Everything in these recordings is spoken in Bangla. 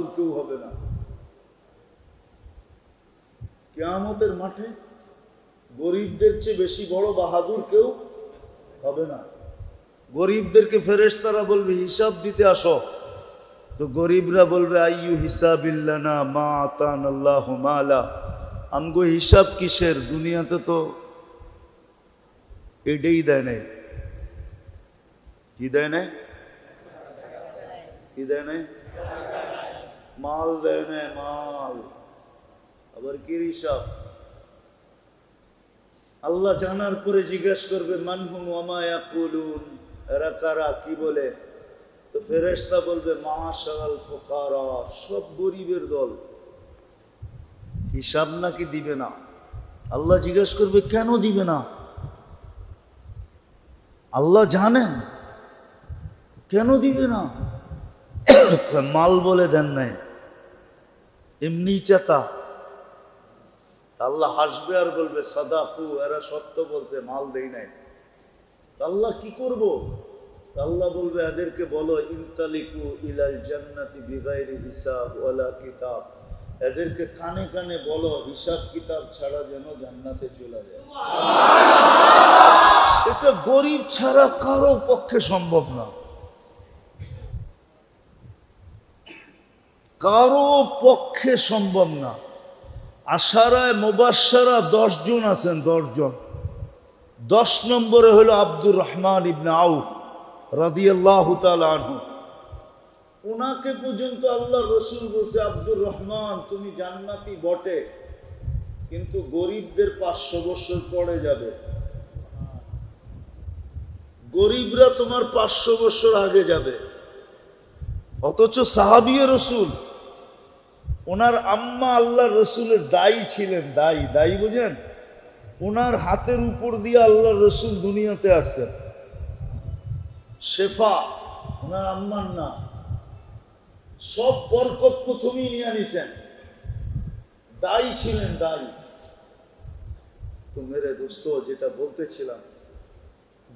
বাহাদুর কেউ হবে না। কেয়ামতের মাঠে গরিবদের চেয়ে বেশি বড় বাহাদুর কেউ হবে না। গরিবদেরকে ফেরেশতারা বলবে, হিসাব দিতে আসো। তো গরিবরা বলবে, আইয়ু হিসাবিল্লানা মা আতান আল্লাহ মালা। আমগো হিসাব কিসের? দুনিয়াতে তো এটাই দেয় নাই। কি দেয় নাই? কি দেয় নাই? মাল দেয় নাই মাল। আবার কি হিসাব? আল্লাহ জানার পরে জিজ্ঞেস করবে, মানহুম ওমায়া কুলুন এরা কারা? কি বলে? তো ফেরেশতা বলবে মাশাল ফোকারা, সব গরিবের দল। হিসাব নাকি দিবে না? আল্লাহ জিজ্ঞেস করবে, কেন দিবে না? আল্লাহ জানেন। কেন দিবে না? মাল বলে দেন নাই। এমনি চেতা। আল্লাহ হাসবে আর বলবে সাদাপু এরা সত্য বলছে মাল দেই নাই। আল্লাহ কি করব? আল্লাহ বলবে এদেরকে বলো ইনতালিকু ইলাল জান্নাতি বিগাইরি হিসাব ওয়ালা কিতাব। এদেরকে কানে কানে বলো হিসাব কিতাব ছাড়া যেন জান্নাতে চলে যায়। এটা গরিব ছাড়া কারও পক্ষে সম্ভব না। কারও পক্ষে সম্ভব না। আশারায় মোবাসারা দশ জন আছেন, দশ জন। দশ নম্বরে হলো আব্দুর রহমান ইবনা আউফ রাদিয়াল্লাহ আনহু। ওনাকে পর্যন্ত আল্লাহ রসুল বলছে, আব্দুর রহমান, তুমি জান্নাতি বটে, কিন্তু গরিবদের পাঁচশো বছর পরে যাবে। গরিবরা তোমার পাঁচশো বছর আগে যাবে। অথচ সাহাবিয়ে রসুল ওনার আম্মা আল্লাহ রসুলের দায়ী ছিলেন, দায়ী দায়ী বুঝেন? ওনার হাতের উপর দিয়ে আল্লাহ রসুল দুনিয়াতে আসছেন। শেফা, ওনার আম্মার না সব বরকত প্রথমেই নিয়ে নিছেন দায়ী ছিলেন, দায়ী। তো মেরে দোস্ত, যেটা বলতেছিলাম,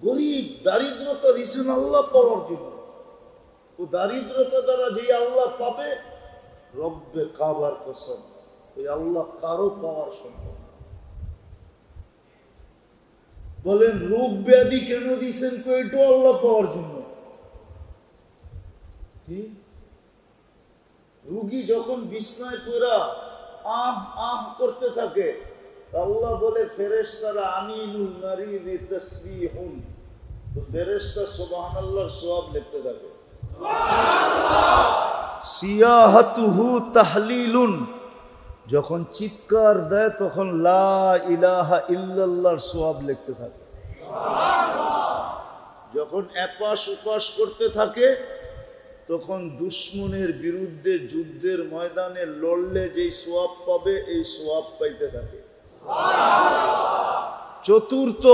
গরিব দারিদ্রতা দিছেন আল্লাহ পাওয়ার জন্য। ও দারিদ্রতা দ্বারা যে আল্লাহ পাবে রব্বে কাবার কসম, ওই আল্লাহ কারও পাওয়ার সম্ভব বলেন রোগ ব্যাধি কেন দিছেন তো এটাও আল্লাহ পাওয়ার জন্য। কি? রুগী যখন বিস্ময় পুরা আহ আহ করতে থাকে আল্লাহ বলে, ফেরেশতারা আমিনুল মারিদি তাসবিহুন। তো ফেরেশতা সুবহানাল্লাহর সওয়াব লিখতে থাকে। সিয়াহাতুহু তাহলিলুন। যখন চিৎকার দেয়, তখন লা ইলাহা ইল্লাল্লাহর সোয়াব লিখতে থাকে। যখন এপাশ উপাস করতে থাকে, তখন দুশ্মনের বিরুদ্ধে যুদ্ধের ময়দানে লড়লে যেই সোয়াব পাবে, এই সোয়াব পাইতে থাকে। চতুর্থ,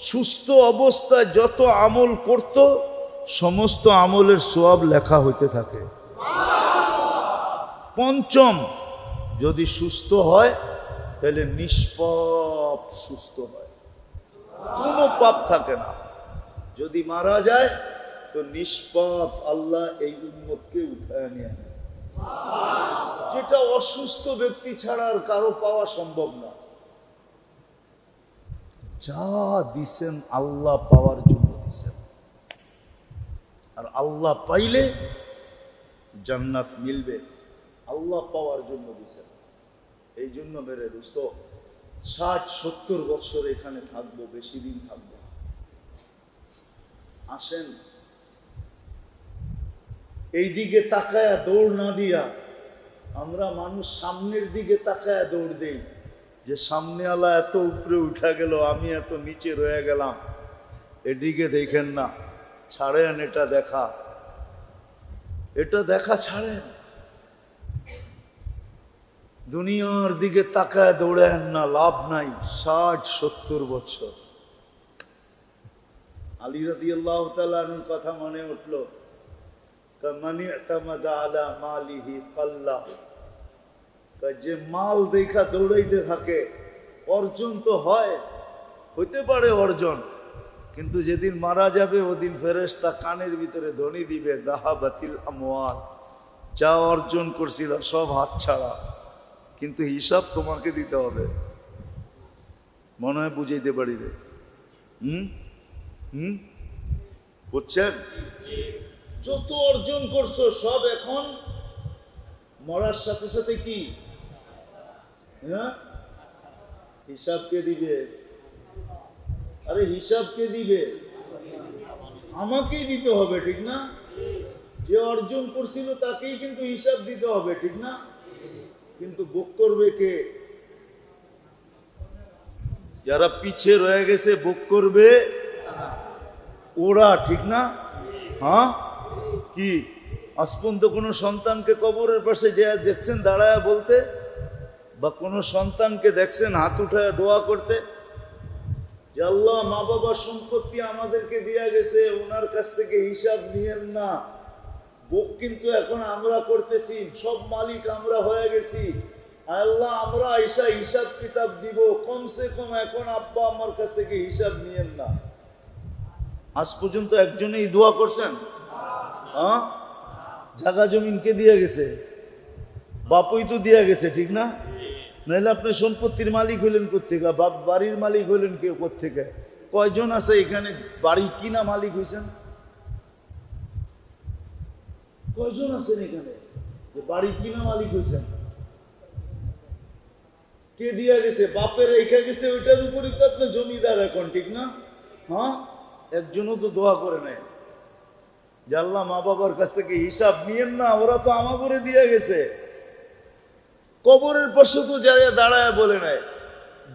সুস্থ অবস্থায় যত আমল করত, সমস্ত আমলের সোয়াব লেখা হইতে থাকে। পঞ্চম। যদি সুস্থ হয়, তাহলে নিষ্পাপ সুস্থ হয়। কোনো পাপ থাকে না। যদি মারা যায়, তো নিষ্পাপ আল্লাহ এই উন্মতকে উঠায় নিয়ে। যেটা অসুস্থ ব্যক্তি ছাড়া আর কারও পাওয়া সম্ভব না। যা দিছেন আল্লাহ পাওয়ার জন্য দিছেন। আর আল্লাহ পাইলে জান্নাত মিলবে। আল্লাহ পাওয়ার জন্য দিছেন এই জন্য মেরে দোস্ত, ষাট, সত্তর বছর এখানে থাকব, বেশি দিন থাকব আসেন। এই দিকে তাকায়া দৌড় না দিয়া আমরা মানুষ সামনের দিকে তাকায়া দৌড় দেই। যে সামনে আলা এত উপরে উঠা গেল, আমি এত নিচে রয়ে গেলাম। এদিকে দেখেন না, ছাড়েন এটা দেখা। এটা দেখা ছাড়েন। দুনিয়ার দিকে তাকায় দৌড়েন না, লাভ নাই। ষাট, সত্তর বছর। আলী রদি আল্লাহ তালুর কথা মনে উঠল যে মাল দেখা দৌড়াইতে থাকে, অর্জন তো হয়, হইতে পারে অর্জন। কিন্তু যেদিন মারা যাবে, ওদিন ফেরেশতা কানের ভিতরে ধ্বনি দিবে দাহা বাতিল আমওয়াল। যা অর্জন করছিল সব হাত ছাড়া। কিন্তু হিসাব তোমাকে দিতে হবে। মনে হয় বুঝাইতে পারি রে। হুম? হুম? বুঝছেন যত অর্জন করছ সব এখন মরার সাথে সাথে কি? হ্যাঁ? হিসাব কে দিবে? আরে হিসাব কে দিবে? আমাকেই দিতে হবে, ঠিক না? যে অর্জন করছিল তাকেই কিন্তু হিসাব দিতে হবে, ঠিক না? কিন্তু বুক করবে কে? যারা পিছে রয়ে গেছে, বুক করবে? ওরা, ঠিক না? হ্যাঁ? কি? আজ কোনো সন্তানকে কবরের পাশে যে দেখছেন, দাঁড়ায় বলতে? বা কোনো সন্তানকে দেখছেন, হাত উঠায় দোয়া করতে? যে আল্লাহ মা বাবার সম্পত্তি আমাদেরকে দিয়া গেছে, ওনার কাছ থেকে হিসাব নিয়েন না। বুক কিন্তু এখন আমরা করতেছি, সব মালিক আমরা হয়ে গেছি। আল্লাহ, আমরা আইসা হিসাব কিতাব দিব, কমসে কম এখন আব্বা আমার কাছ থেকে হিসাব নিয়েন না। আজ পর্যন্ত একজনেই দোয়া করছেন? হ্যাঁ জাগা জমিনকে দিয়ে গেছে? বাপুই তো দিয়া গেছে, ঠিক না? নাহলে আপনি সম্পত্তির মালিক হইলেন কোথেকে বাপ বাড়ির মালিক হইলেন কেউ কোথেকে কয়জন আছে এখানে? বাড়ি কিনা মালিক হইছেন? কয়জন আছেন এখানে? যে বাড়ি কিনা মালিক হইছেন? কে দিয়া গেছে? বাপের রেখে গেছে, ওইটার উপরই তো আপনি জমিদার এখন, ঠিক না? হ্যাঁ? একজনও তো দোয়া করে নেয় জানলাম মা বাবার কাছ থেকে হিসাব নিয়েন না, ওরা তো আমা করে দিয়ে গেছে। কবরের পাশে তো যারা দাঁড়ায় বলে নেয়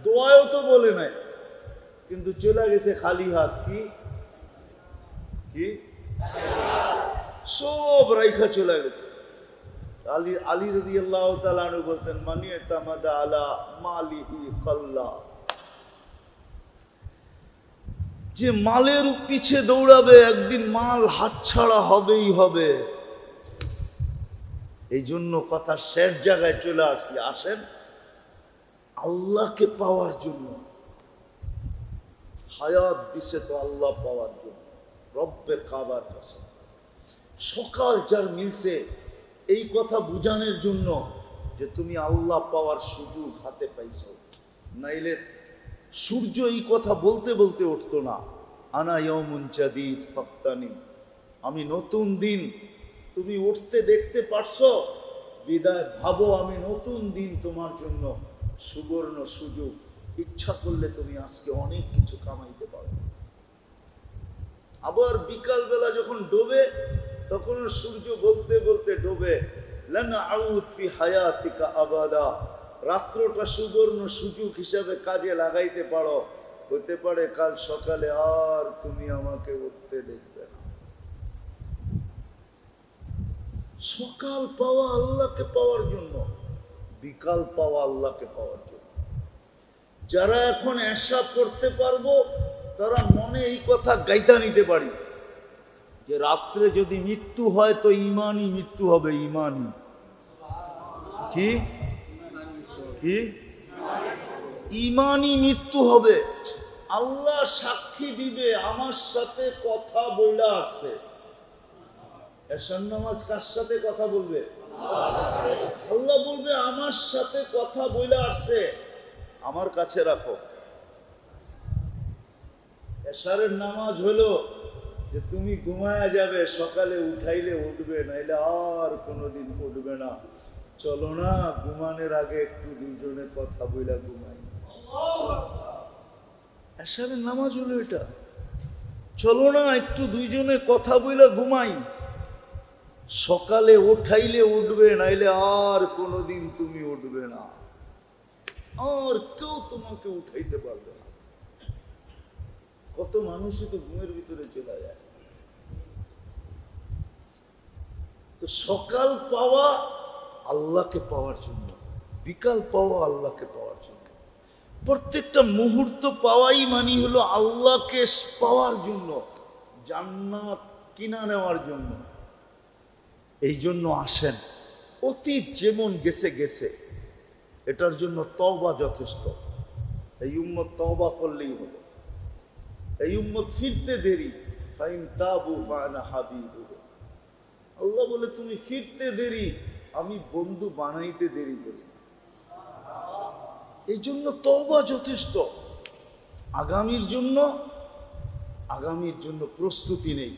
দোয়াও তো বলে নেয় কিন্তু চলে গেছে খালি হাত, কি? কি? সব রাইখা চলে গেছে। আলী আলী রদি আল্লাহ বলছেন মানিয়ে তামাদা আলা মালিহি কল্লা। যে মালের পিছে দৌড়াবে, একদিন মাল হাতছাড়া হবেই হবে। এই জন্য কথা শেষ জায়গায় চলে আসছি। আসেন আল্লাহকে পাওয়ার জন্য। হায়াত দিছে তো আল্লাহ পাওয়ার জন্য। রব্বে কাবার কাছে সকাল যার মিলছে এই কথা বুঝানোর জন্য যে তুমি আল্লাহ পাওয়ার সুযোগ হাতে পাইছ। নাইলে সূর্য এই কথা বলতে বলতে উঠতো না। আনা ইয়মুন জাদিদ ফাক্তানি। আমি নতুন দিন, তুমি উঠতে দেখতে পারছ? বিদায় ভাবো, আমি নতুন দিন তোমার জন্য সুবর্ণ সুযোগ। ইচ্ছা করলে তুমি আজকে অনেক কিছু কামাইতে পারো। আবার বিকালবেলা যখন ডোবে তখন সূর্য বলতে বলতে ডোবে হায়াতিকা আবাদা। রাত্রটা সুবর্ণ সুযোগ হিসাবে কাজে লাগাইতে পারো। হতে পারে কাল সকালে আর তুমি আমাকে উঠতে দেখবে না। সকাল পাওয়া আল্লাহকে পাওয়ার জন্য, বিকাল পাওয়া আল্লাহকে পাওয়ার জন্য। যারা এখন এসা করতে পারব, তারা মনে এই কথা গাইতা নিতে পারি। যে রাত্রে যদি মৃত্যু হয় তো ইমানই মৃত্যু হবে, ইমানই। কি? কি? ইমানই মৃত্যু হবে। আল্লাহ সাক্ষী দিবে, আমার সাথে কথা বইলা এসান নামাজ কার সাথে কথা বলবে? আল্লাহ বলবে, আমার সাথে কথা বইলা আসছে আমার কাছে রাখো। এশারের নামাজ হলো যে তুমি ঘুমায়া যাবে, সকালে উঠাইলে উঠবে নাইলে আর কোনোদিন উঠবে না। চলো না, ঘুমানোর আগে একটু দুজনে কথা বইলা ঘুমাই। এশারের নামাজ হলো এটা। চলো না, একটু দুইজনে কথা বইলা ঘুমাই। সকালে উঠাইলে উঠবে নাইলে আর কোনোদিন তুমি উঠবে না। আর কেউ তোমাকে উঠাইতে পারবে না। কত মানুষই তো ঘুমের ভিতরে চলে যায়। তো সকাল পাওয়া আল্লাহকে পাওয়ার জন্য, বিকাল পাওয়া আল্লাহকে পাওয়ার জন্য। প্রত্যেকটা মুহূর্ত পাওয়াই মানি হলো আল্লাহকে পাওয়ার জন্য, জান্নাত কিনা নেওয়ার জন্য। এই জন্য আসেন। অতীত যেমন গেছে গেছে। এটার জন্য তওবা যথেষ্ট। এই উম্মত তওবা করলেই হলো। এই উম্মত ফিরতে দেরি। ফাইন তাবু ফানা হাবিবু আল্লাহ বলে, তুমি ফিরতে দেরি, আমি বন্ধু বানাইতে দেরি করি। এই জন্য তওবা যথেষ্ট। আগামীর জন্য আগামীর জন্য প্রস্তুতি নেই।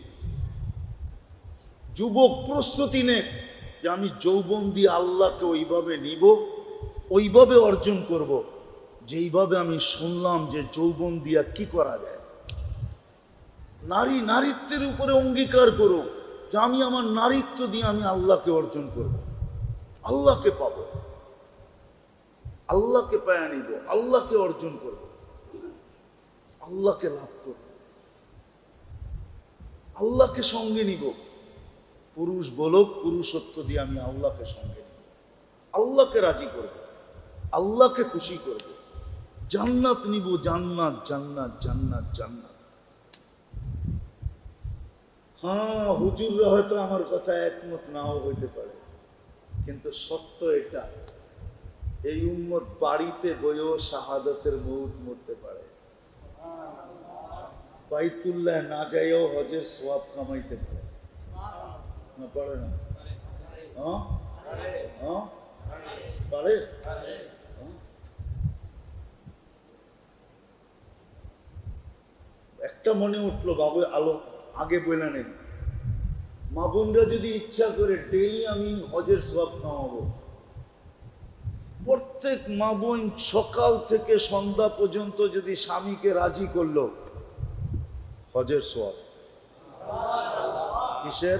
যুবক, প্রস্তুতি নে যে আমি যৌবন দিয়ে আল্লাহকে ওইভাবে নিব, ওইভাবে অর্জন করব। যেইভাবে আমি শুনলাম যে যৌবন দিয়া কি করা যায়। নারী, নারীত্বের উপরে অঙ্গীকার করো যে আমি আমার নারীত্ব দিয়ে আমি আল্লাহকে অর্জন করব। আল্লাহকে পাবো। আল্লাহকে পায়া নিব। আল্লাহকে অর্জন করব। আল্লাহকে লাভ করব। আল্লাহকে সঙ্গে নিব। পুরুষ বলক, পুরুষত্ব দিয়ে আমি আল্লাহকে সঙ্গে নিব। আল্লাহকে রাজি করব। আল্লাহকে খুশি করব। জান্নাত নিব। জান্নাত জান্নাত জান্নাত জান্নাত। হ্যাঁ হুজুররা হয়তো আমার কথা একমত নাও হইতে পারে। কিন্তু সত্য এটা, এই উম্মত বাড়িতে বইও শাহাদতের মৌত মরতে পারে। বাইতুল্লাহ না যাইও হজের সোয়াব কামাইতে পারে। না পারে না? হ্যাঁ? হ্যাঁ? পারে? হ্যাঁ? একটা মনে উঠল, বাবু, আলো আগে বলে নেই। মা বোনরা যদি ইচ্ছা করে ডেলি আমি হজের সব কামাবো প্রত্যেক মা বোন সকাল থেকে সন্ধ্যা পর্যন্ত যদি স্বামীকে রাজি করল, হজের সোয়াব কিসের?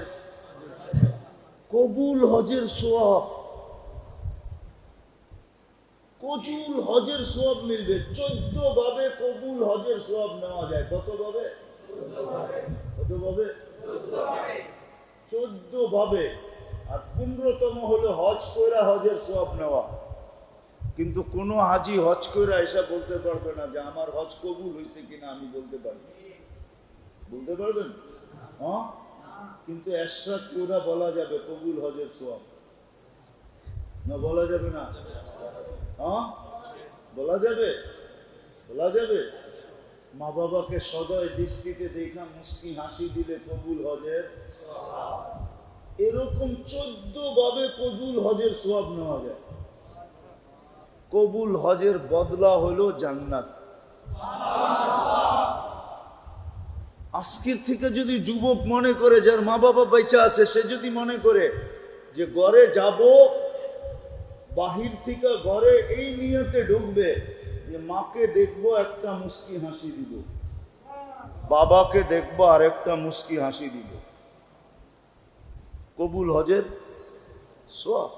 কবুল হজের সোয়াব কজুল হজের সোয়াব মিলবে। চোদ্দ ভাবে কবুল হজের সোয়াব নেওয়া যায়। কত ভাবে? ভাবে চোদ্দ ভাবে। আর পনেরোতম হলো হজ কইরা হজের সোয়াব নেওয়া। কিন্তু কোনো হাজি হজ কইরা এসে বলতে পারবে না যে আমার হজ কবুল হয়েছে কিনা আমি বলতে পারব বলতে পারবেন? হ্যাঁ? কিন্তু এরশাদ কইরা বলা যাবে কবুল হজের সোয়াব না, বলা যাবে না? হ্যাঁ? বলা যাবে? বলা যাবে? মা বাবাকে সদয় দৃষ্টিতে দেখা মুস্কি হাসি দিলে কবুল হজের এরকম চোদ্দ ভাবে কবুল হজের সোয়াব নেওয়া যায়। কবুল হজের বদলা হলো জান্নাত। আজকের থেকে যদি যুবক মনে করে যার মা বাবা বেঁচে আছে, সে যদি মনে করে যে ঘরে যাব, বাহির থেকে ঘরে এই নিয়তে ঢুকবে যে মাকে দেখব একটা মুস্কি হাসি দিব। বাবাকে দেখব আর একটা মুস্কি হাসি দিব। কবুল হজের সোয়া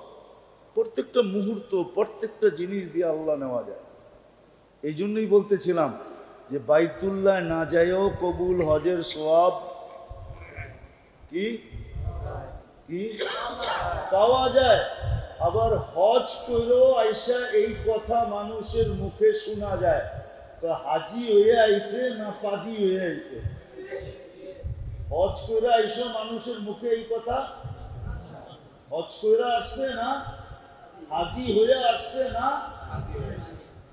প্রত্যেকটা মুহূর্ত, প্রত্যেকটা জিনিস দিয়ে আল্লাহ নেওয়া যায়। এই জন্যই বলতেছিলাম যে বাইতুল্লাহ না যায়ও কবুল হজের সোয়াব কি? কি? পাওয়া যায়। আবার হজ করেও আইসা এই কথা মানুষের মুখে শোনা যায়। তো হাজি হয়ে আইছে না পাজি হয়ে আইছে হজ করে আইসা মানুষের মুখে এই কথা? হজ করে আসছে না? হাজি হয়ে আসছে না?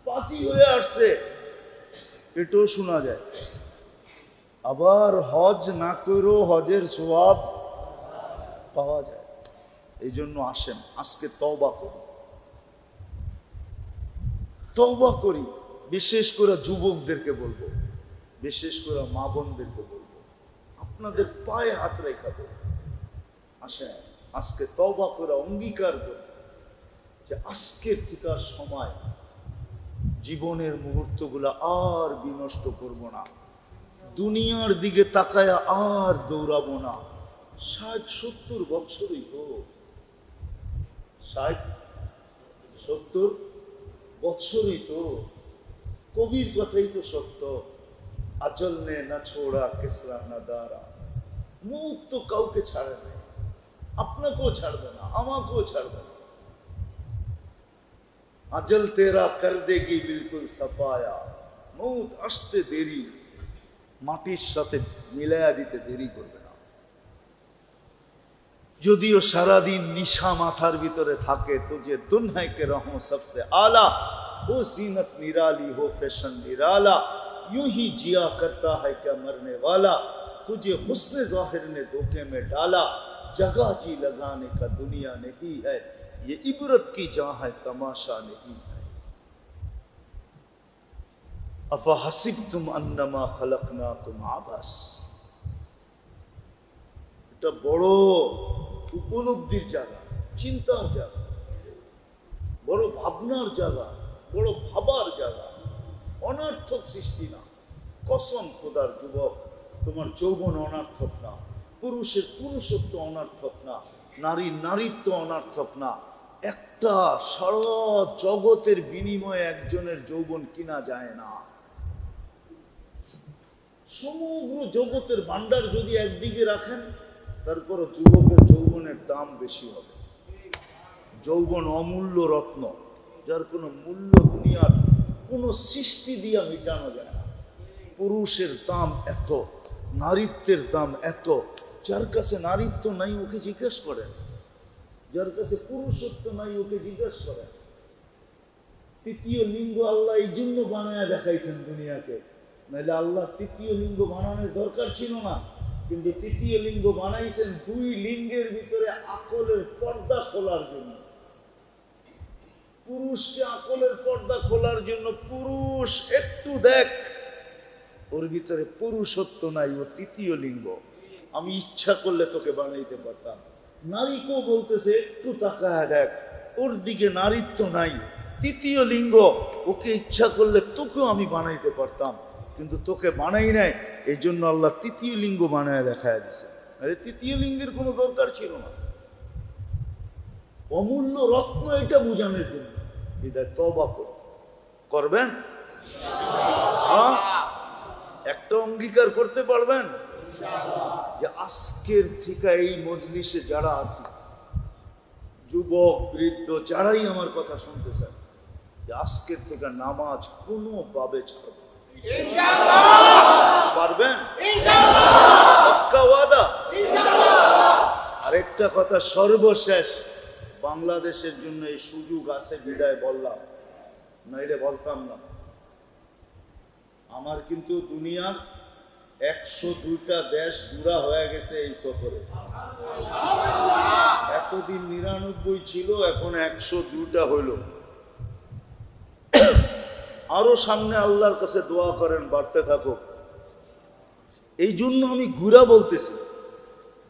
পাজি হয়ে আসছে? এটাও শোনা যায়। আবার হজ না করেও হজের সোয়াব পাওয়া যায়। এই জন্য আসেন, আজকে তওবা করি। তওবা করি, বিশেষ করে যুবকদেরকে বলব, বিশেষ করে মা বোনদেরকে বলব, আপনাদের পায়ে হাত রেখা দেবো আসেন, আজকে তওবা করে অঙ্গীকার করি যে আজকের থেকে আর সময় জীবনের মুহূর্তগুলো আর বিনষ্ট করব না। দুনিয়ার দিকে তাকায় আর দৌড়াবো না। ষাট সত্তর বছরই তো ষাট, সত্তর তো, কবির কথাই তো সত্য। আচল নে না ছোড়া কেসরা না দাঁড়া। মুখ তো কাউকে ছাড়ে না। আপনাকেও ছাড়বে না, আমাকেও ছাড়বে না। আজল তেরা কর দেগি বিলকুল সাফায়া। মৌত আসতে দেরি মাটির সাথে মিলাইয়া দিতে দেরি করবে যদিও সারাদিন নিশা মাথার ভিতরে থাকে তো যে দুনহাই কে রহো সবসে আলা हो सीनत निराली हो फैशन निराला यूं ही जिया करता है क्या मरने वाला तुझे हुस्न जाहिर ने धोखे में डाला जगह जी लगाने का दुनिया नहीं है ये इबरत की जहाँ है तमाशा नहीं है अफा हसिब तुम अन्नमा खलकना तुम आबास এটা বড় উপলব্ধির জায়গা, চিন্তার জায়গা, বড় ভাবনার জায়গা, বড় ভাবার জায়গা। অনার্থক সৃষ্টি না। কসম খোদার যুবক, তোমার যৌবন অনার্থক না। পুরুষের পুরুষত্ব অনার্থক না। নারীর নারীত্ব অনার্থক না। একটা সারা জগতের বিনিময়ে একজনের যৌবন কিনা যায় না। সমগ্র জগতের ভান্ডার যদি একদিকে রাখেন তারপর যুবকের যৌবনের দাম বেশি হবে। যৌবন অমূল্য রত্ন, যার কোনো মূল্য দুনিয়ার কোনো সৃষ্টি দিয়া মিটানো যায় না। পুরুষের দাম এত, নারীত্বের দাম এত, যার কাছে নারীত্ব নাই ওকে জিজ্ঞেস করেন। যার কাছে পুরুষত্ব নাই ওকে জিজ্ঞেস করেন। তৃতীয় লিঙ্গ আল্লাহ এই জন্য বানায় দেখাইছেন দুনিয়াকে। নাহলে আল্লাহ তৃতীয় লিঙ্গ বানানোর দরকার ছিল না। কিন্তু তৃতীয় লিঙ্গ বানাইছেন দুই লিঙ্গের ভিতরে আকলের পর্দা খোলার জন্য। পুরুষকে আকলের পর্দা খোলার জন্য পুরুষ, একটু দেখ। ওর ভিতরে পুরুষত্ব নাই, ও তৃতীয় লিঙ্গ। আমি ইচ্ছা করলে তোকে বানাইতে পারতাম। নারী নারীকেও বলতেছে, একটু তাকায় দেখ, ওর দিকে নারীত্ব নাই। তৃতীয় লিঙ্গ, ওকে ইচ্ছা করলে তোকেও আমি বানাইতে পারতাম। কিন্তু তোকে বানাই নাই এই জন্য আল্লাহ তৃতীয় লিঙ্গ বানায় দেখায় দিছে। আরে, তৃতীয় লিঙ্গের কোনো দরকার ছিল না। অমূল্য রত্ন এটা বোঝানোর জন্য। হৃদয় তবা কর। করবেন? একটা অঙ্গীকার করতে পারবেন? যে আজকের থেকে এই মজলিসে যারা আছে, যুবক, বৃদ্ধ, যারাই আমার কথা শুনতে চায়, যে আজকের থেকে নামাজ কোনো ভাবে ছাড়বে পারবেন? আরেকটা কথা সর্বশেষ বাংলাদেশের জন্য এই সুযোগ আছে বিদায় বললাম। নাইলে বলতাম না। আমার কিন্তু দুনিয়ার একশো দুইটা দেশ ঘুরা হয়ে গেছে এই সফরে। এতদিন নিরানব্বই ছিল এখন একশো দুইটা হইল। আরও সামনে আল্লাহর কাছে দোয়া করেন, বাড়তে থাকো এই জন্য আমি ঘুরা বলতেছি,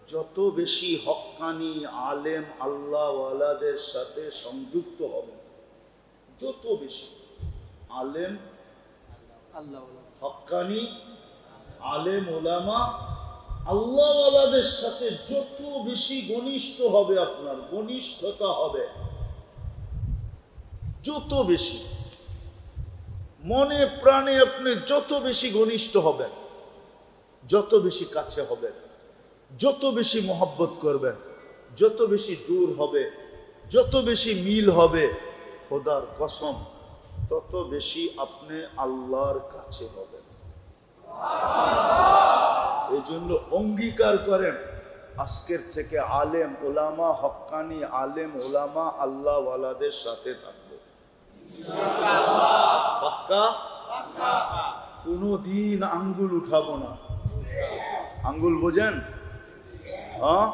যত বেশি হক্কানি আলেম আল্লাহওয়ালাদের সাথে সংযুক্ত হবে, যত বেশি আলেম, হকানি আলেম ওলামা আল্লাহওয়ালাদের সাথে যত বেশি ঘনিষ্ঠ হবে আপনার, ঘনিষ্ঠতা হবে, যত বেশি। মনে প্রাণে আপনি যত বেশি ঘনিষ্ঠ হবেন, যত বেশি কাছে হবেন, যত বেশি মহব্বত করবেন, যত বেশি জোর হবে, যত বেশি মিল হবে, খোদার কসম, তত বেশি আপনি আল্লাহর কাছে হবেন। এই জন্য অঙ্গীকার করেন, আজকের থেকে আলেম ওলামা হক্কানি আলেম ওলামা আল্লাহ ওয়ালাদের সাথে থাকব। পাক্কা কোনো দিন আঙ্গুল উঠাবো না আঙ্গুল বোঝেন হ্যাঁ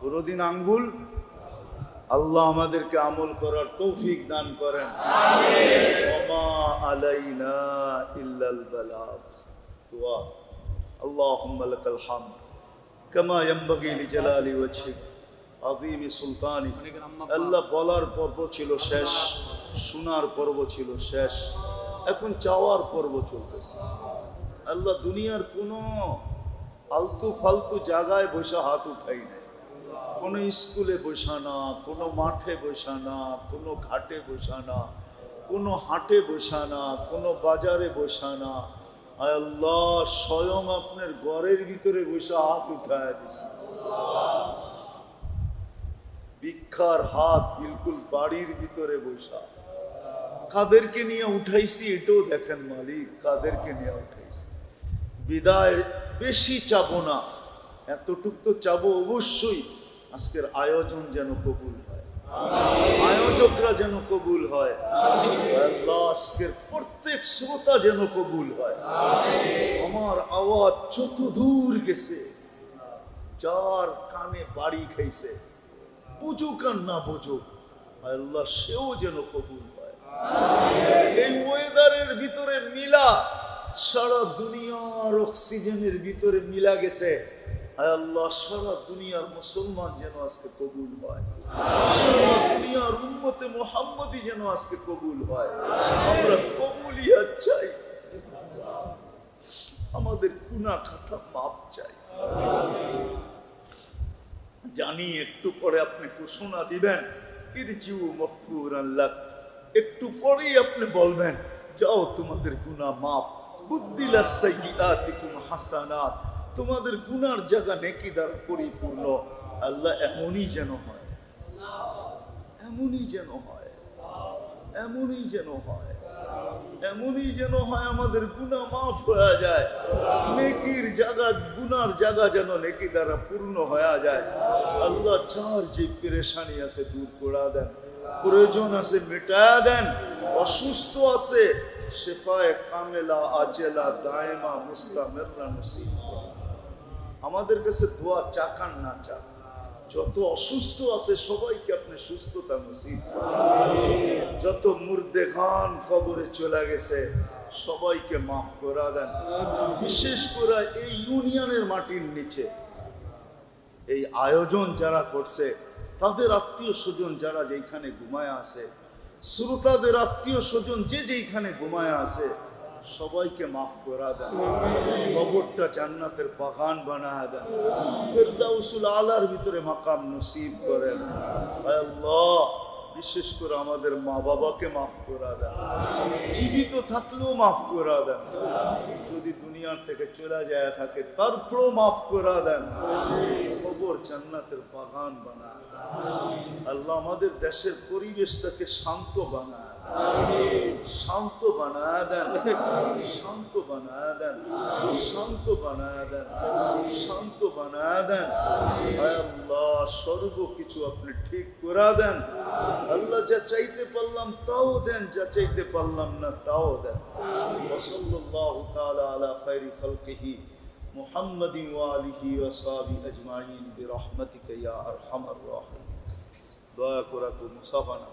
কোনোদিন আঙ্গুল আল্লাহ আমাদেরকে আমল করার তৌফিক দান করেন ওমা আলাইনা ইল্লাল বালাগ দোয়া اللهم لك الحمد كما ينبغي لجلال وجهك عظيم سلطانك আল্লাহ বলার পর্ব ছিল শেষ শোনার পর্ব ছিল শেষ এখন চাওয়ার পর্ব চলতেছে। আল্লাহ দুনিয়ার কোনো আলতু ফালতু জায়গায় বসে হাত উঠাই নাই। কোনো স্কুলে বসা না, কোনো মাঠে বসা না, কোনো ঘাটে বসা না, কোনো হাটে বসা না, কোনো বাজারে বসা না। আল্লাহ, স্বয়ং আপনার ঘরের ভিতরে বসে হাত উঠায় দিছে। ভিক্ষার হাত বিলকুল বাড়ির ভিতরে বসা। কাদেরকে নিয়ে উঠাইছি, এটাও দেখেন মালিক, কাদেরকে নিয়ে উঠাইছি। বিদায় বেশি চাবো না, এতটুক তো চাবো অবশ্যই, আজকের আয়োজন যেন কবুল হয়। আয়োজকরা যেন কবুল হয়। আল্লাহ আজকের প্রত্যেক শ্রোতা যেন কবুল হয়। আমার আওয়াজ যত গেছে, যার কানে বাড়ি খাইছে, বুঝুক আর না বুঝুক, আল্লাহ সেও যেন কবুল এই ওয়েদারের ভিতরে মিলা, সারা দুনিয়ার অক্সিজেনের ভিতরে মিলা গেছে। আমাদের কুনা খাতা মাপ চাই। জানি একটু পরে আপনি ঘোষণা দিবেন, ইরজিউ মকফুর আল্লাহ একটু পরেই আপনি বলবেন, যাও, তোমাদের গুনাহ মাফ। বুদ্দিলা সাইয়্যাতিকুম হাসানাত। তোমাদের গুনার জায়গা নেকি দ্বারা পরিপূর্ণ। আল্লাহ এমনই যেন হয়। এমনই যেন হয়। এমনই যেন হয়। এমনই যেন হয় আমাদের গুনাহ মাফ হয়ে যায়। নেকির জায়গা, গুনার জায়গা যেন নেকি দ্বারা পূর্ণ হয়ে যায়। আল্লাহ চার যে পেরেশানি আছে দূর করা দেন। প্রয়োজন আছে, মেটা দেন। অসুস্থ আছে, শেফায় কামেলা, আজেলা, দায়মা মুস্তামেররা আমাদের কাছে দোয়া চাকান না চাক যত অসুস্থ আছে, সবাইকে আপনি সুস্থতা নসিব। যত মুর্দে গান খবরে চলে গেছে, সবাইকে মাফ করা দেন। বিশেষ করে এই ইউনিয়নের মাটির নিচে। এই আয়োজন যারা করছে তাদের আত্মীয় স্বজন যারা যেখানে ঘুমায় আছে শ্রোতাদের আত্মীয় স্বজন যে যেখানে ঘুমায় আসে, সবাইকে মাফ করা দেন। কবরটা জান্নাতের বাগান বানা দেন। ফেরদাউসুল আলার ভিতরে মাকাম নসিব করেন। আল্লাহ! বিশেষ করে আমাদের মা বাবাকে মাফ করা দেন। জীবিত থাকলেও মাফ করা দেন। যদি দুনিয়ার থেকে চলে যায় থাকে, তারপরেও মাফ করা দেন। খবর জান্নাতের বাগান বানায়। আল্লাহ আমাদের দেশের পরিবেশটাকে শান্ত বানায়। শান্ত বানায় দেন শান্ত বানায় দেন শান্ত বানায় দেন শান্ত বানায় দেন হায় আল্লাহ সর্ব কিছু আপনি ঠিক করে দেন আল্লাহ যা চাইতে পারলাম তাও দেন যা চাইতে পারলাম না তাও দেন ওসল্লাল্লাহু তাআলা আলা খায়রি খালকিহি محمد وآله وصحبه أجمعين برحمتك يا أرحم الراحمين দয়া করে মুসাফা না